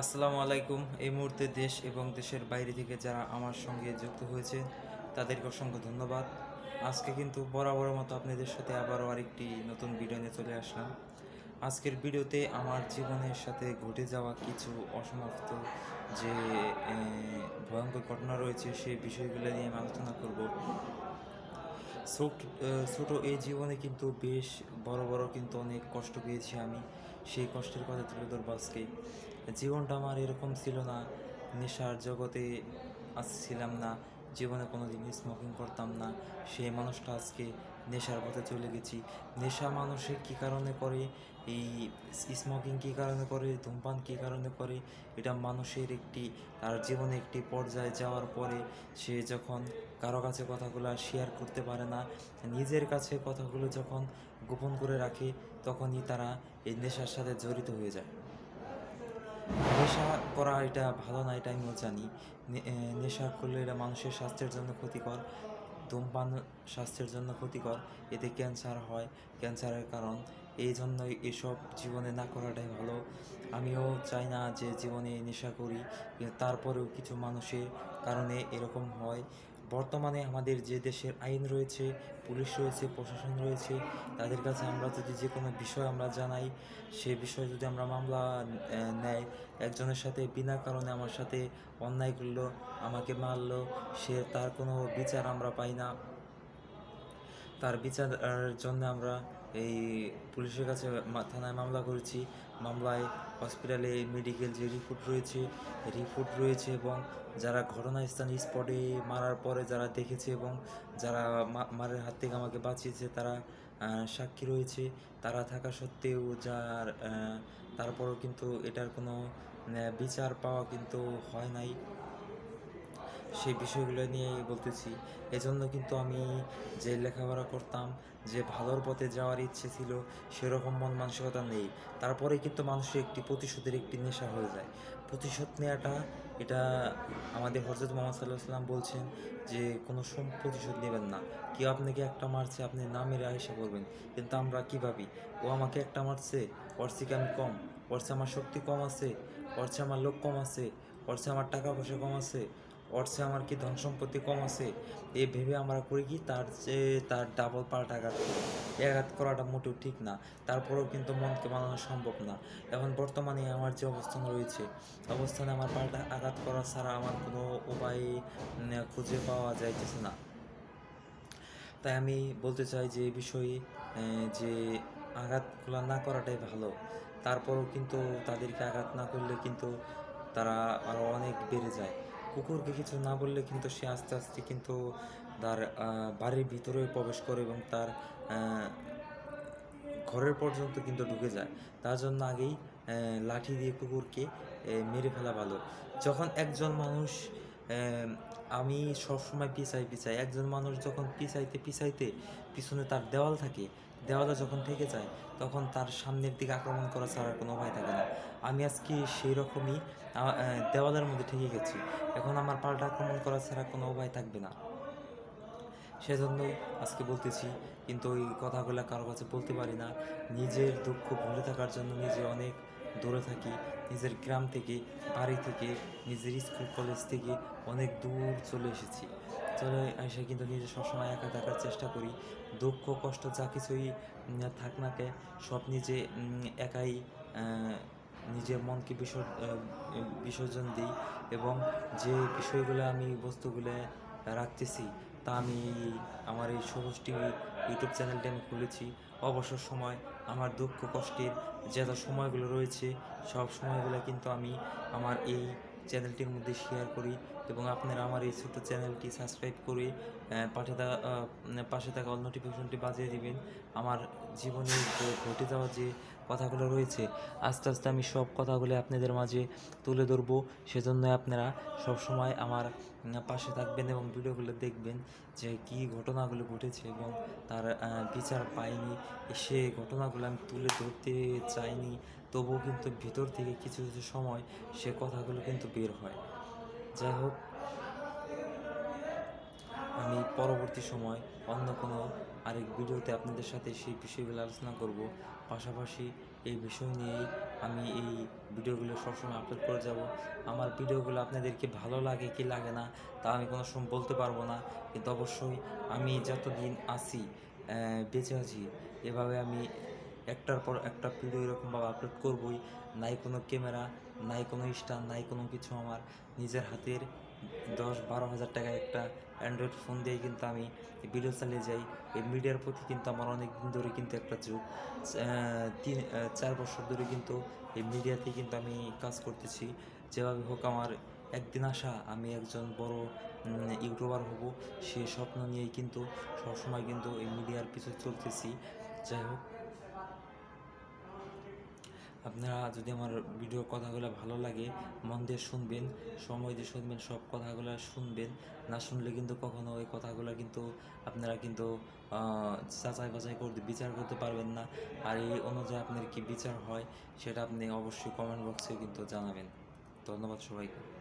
আসসালামু আলাইকুম। এই মুহূর্তে দেশ এবং দেশের বাইরে থেকে যারা আমার সঙ্গে যুক্ত হয়েছে, তাদেরকে অসংখ্য ধন্যবাদ। আজকে কিন্তু বরাবরের মতো আপনাদের সাথে আবারও আরেকটি নতুন ভিডিও নিয়ে চলে আসলাম। আজকের ভিডিওতে আমার জীবনের সাথে ঘটে যাওয়া কিছু অসমাপ্ত যে ভয়ঙ্কর ঘটনা রয়েছে, সেই বিষয়গুলো নিয়ে আমি আলোচনা করব। ছোট এই জীবনে কিন্তু বেশ বড় বড় কিন্তু অনেক কষ্ট পেয়েছি আমি। সেই কষ্টের কথা তুলে ধরবো আজকে। জীবনটা আমার এরকম ছিল না, নেশার জগতে আসছিলাম না, জীবনে কোনো দিন স্মোকিং করতাম না। সেই মানুষটা আজকে নেশার পথে চলে গেছি। নেশা মানুষে কী কারণে করে? এই স্মোকিং কী কারণে করে? ধূমপান কী কারণে করে? এটা মানুষের একটি, তার জীবনে একটি পর্যায়ে যাওয়ার পরে সে যখন কারও কাছে কথাগুলো শেয়ার করতে পারে না, নিজের কাছে কথাগুলো যখন গোপন করে রাখে, তখনই তারা এই নেশার সাথে জড়িত হয়ে যায়। নেশা করা এটা ভালো না এটা আমিও জানি। নেশা করলে এটা মানুষের স্বাস্থ্যের জন্য ক্ষতিকর। ধূমপান স্বাস্থ্যের জন্য ক্ষতিকর। এতে ক্যান্সার হয়। ক্যান্সারের কারণ। এই জন্য এসব জীবনে না করাটাই ভালো। আমিও চাই না যে জীবনে নেশা করি। তারপরেও কিছু মানুষের কারণে এরকম হয়। বর্তমানে আমাদের যে দেশের আইন রয়েছে, পুলিশ রয়েছে, প্রশাসন রয়েছে, তাদের কাছে আমরা যদি যে কোনো বিষয় আমরা জানাই, সে বিষয়ে যদি আমরা মামলা নেয় একজনের সাথে বিনা কারণে আমার সাথে অন্যায় করল, আমাকে মারলো, সে তার কোনো বিচার আমরা পাই না। তার বিচারের জন্য আমরা এই পুলিশের কাছে থানায় মামলা করেছি। মামলায় হসপিটালে মেডিকেল যে রিপোর্ট রয়েছে রিপোর্ট রয়েছে এবং যারা ঘটনাস্থানে স্পটে মারার পরে যারা দেখেছে এবং যারা মারের হাত থেকে আমাকে বাঁচিয়েছে, তারা সাক্ষী রয়েছে। তারা থাকা সত্ত্বেও যার তারপরও কিন্তু এটার কোনো বিচার পাওয়া কিন্তু হয় নাই। সেই বিষয়গুলো নিয়ে বলতেছি। এজন্য কিন্তু আমি যে লেখাপড়া করতাম, যে ভালোর পথে যাওয়ার ইচ্ছে ছিল, সেরকম মন মানসিকতা নেই। তারপরে কিন্তু মানুষের একটি প্রতিশোধের একটি নেশা হয়ে যায়। প্রতিশোধ নেওয়াটা এটা আমাদের হজরত মোহাম্মদ সাল্লাহ সাল্লাম বলছেন যে, কোনো সম প্রতিশোধ নেবেন না। কেউ আপনাকে একটা মারছে, আপনি না মেরে আয়সা করবেন। কিন্তু আমরা কী ভাবি? ও আমাকে একটা মারছে, ওর থেকে আমি কম। ওর আমার শক্তি কম আছে, ওর আমার লোক কম আছে, ওর আমার টাকা পয়সা কম আছে চেয়ে আমার কি ধন সম্পত্তি কম আছে? এ ভেবে আমরা করি কি, তার চেয়ে তার ডাবল পাল্টা আঘাত করি। আঘাত করাটা মোটেও ঠিক না, তারপরেও কিন্তু মনকে বানানো সম্ভব না। এখন বর্তমানে আমার যে অবস্থান রয়েছে, অবস্থানে আমার পাল্টা আঘাত করা ছাড়া আমার কোনো উপায় খুঁজে পাওয়া যাইতেছে না। তাই আমি বলতে চাই যে এই বিষয়ে যে আঘাতগুলো না করাটাই ভালো। তারপরেও কিন্তু তাদেরকে আঘাত না করলে কিন্তু তারা আরও অনেক বেড়ে যায়। কুকুরকে কিছু না বললে কিন্তু সে আস্তে আস্তে কিন্তু তার বাড়ির ভিতরে প্রবেশ করে এবং তার ঘরের পর্যন্ত কিন্তু ঢুকে যায়। তার জন্য আগেই লাঠি দিয়ে কুকুরকে মেরে ফেলা ভালো। যখন একজন মানুষ আমি সবসময় পিছাই পিছাই একজন মানুষ যখন পিছাইতে পিছাইতে পিছনে তার দেওয়াল থাকে দেওয়ালে যখন থেকে যায়, তখন তার সামনের দিকে আক্রমণ করা ছাড়ার কোনো উপায় থাকে না। আমি আজকে সেই রকমই দেওয়ালের মধ্যে ঠেকে গেছি। এখন আমার পাল্টা আক্রমণ করা ছাড়া কোনো উপায় থাকবে না। সেজন্যই আজকে বলতেছি, কিন্তু ওই কথাগুলো কারও কাছে বলতে পারি না। নিজের দুঃখ ভুলে থাকার জন্য নিজে অনেক দূরে থাকি। নিজের গ্রাম থেকে, বাড়ি থেকে, নিজের স্কুল, কলেজ থেকে অনেক দূর চলে এসেছি। চলে এসে কিন্তু নিজে সবসময় একা থাকার চেষ্টা করি। দুঃখ, কষ্ট যা কিছুই থাক না কে সব নিজে একাই নিজের মনকে বিসর বিসর্জন দিই এবং যে বিষয়গুলো আমি বস্তুগুলো রাখতেছি তা আমি আমার এই সবুজ টিভি ইউটিউব চ্যানেলটি আমি খুলেছি। অবসর সময় আমার দুঃখ, কষ্টের যত সময়গুলো রয়েছে, সব সময়গুলো কিন্তু আমি আমার এই চ্যানেলটির মধ্যে শেয়ার করি। এবং আপনারা আমার এই ছোটো চ্যানেলটি সাবস্ক্রাইব করে থাকা পাশে থাকা অল নোটিফিকেশনটি বাজিয়ে দিবেন। আমার জীবনে ঘটে যাওয়া যে কথাগুলো রয়েছে, আস্তে আস্তে আমি সব কথাগুলো আপনাদের মাঝে তুলে ধরবো। সেজন্য আপনারা সবসময় আমার পাশে থাকবেন এবং ভিডিওগুলো দেখবেন যে কী ঘটনাগুলো ঘটেছে এবং তার বিচার পাইনি। সে ঘটনাগুলো আমি তুলে ধরতে চাইনি, তবুও কিন্তু ভিতর থেকে কিছু কিছু সময় সে কথাগুলো কিন্তু বের হয়। যাই হোক আমি পরবর্তী সময় অন্য কোনো আরেক ভিডিওতে আপনাদের সাথে সেই বিষয়গুলো আলোচনা করব। পাশাপাশি এই বিষয় নিয়েই আমি এই ভিডিওগুলো সবসময় আপলোড করে যাব। আমার ভিডিওগুলো আপনাদেরকে ভালো লাগে কি লাগে না, তা আমি কোনো সময় বলতে পারব না। কিন্তু অবশ্যই আমি যতদিন আছি বেঁচে আছি, এভাবে আমি একটার পর একটা ভিডিও এরকমভাবে আপলোড করবই। নাই কোনো ক্যামেরা, নাই কোনো স্টার নাই কোনো কিছু আমার। নিজের হাতের দশ বারো হাজার টাকার একটা অ্যান্ড্রয়েড ফোন দিয়ে কিন্তু আমি ভিডিও চালিয়ে যাই। এই মিডিয়ার প্রতি কিন্তু আমার অনেক দিন ধরে কিন্তু একটা যুগ। তিন চার বছর ধরে কিন্তু এই মিডিয়াতে কিন্তু আমি কাজ করতেছি। যেভাবে হোক আমার একদিন আশা আমি একজন বড় ইউটিউবার হব। সে স্বপ্ন নিয়েই কিন্তু সবসময় কিন্তু এই মিডিয়ার পিছনে চলতেছি। যাই হোক আপনারা যদি আমার ভিডিও কথাগুলো ভালো লাগে, মন দিয়ে শুনবেন, সময় দিয়ে শুনবেন, সব কথাগুলো শুনবেন, না শুনলে কিন্তু কখনো ওই কথাগুলো কিন্তু আপনারা কিন্তু যাচাই বাছাই করতে, বিচার করতে পারবেন না। আর এই অনুযায়ী আপনার কি বিচার হয়, সেটা আপনি অবশ্যই কমেন্ট বক্সে কিন্তু জানাবেন। ধন্যবাদ সবাইকে।